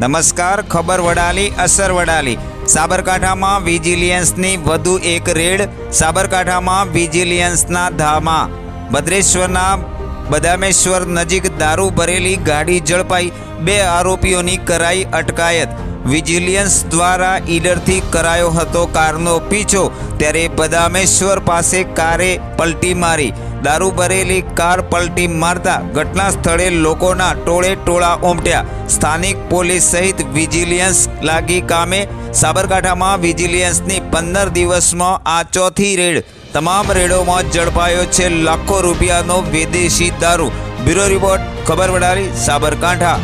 નમસ્કાર, ખબર વડાલી, અસર વડાલી. સાબરકાંઠામાં વિજિલિયન્સની વધુ એક રેડ, સાબરકાંઠામાં વિજિલિયન્સના ધામા. ભદ્રેશ્વરના બદામેશ્વર નજીક દારૂ ભરેલી ગાડી ઝડપાઈ, બે આરોપીઓની કરાઈ અટકાયત. વિજિલિયન્સ દ્વારા ઈડરથી કરાયો હતો કારનો પીછો, ત્યારે બદામેશ્વર પાસે કારે પલટી મારી. દારૂ ભરેલી કાર પલટી મારતા ઘટના સ્થળે લોકોના ટોળે ટોળા ઉમટ્યા. સ્થાનિક પોલીસ સહિત વિજિલિયન્સ લાગી કામે. સાબરકાંઠામાં વિજિલિયન્સની પંદર દિવસમાં આ ચોથી રેડ. તમામ રેડોમાં ઝડપાયો છે લાખો રૂપિયાનો વિદેશી દારૂ. બ્યુરો રિપોર્ટ, ખબર વડારી સાબરકાંઠા.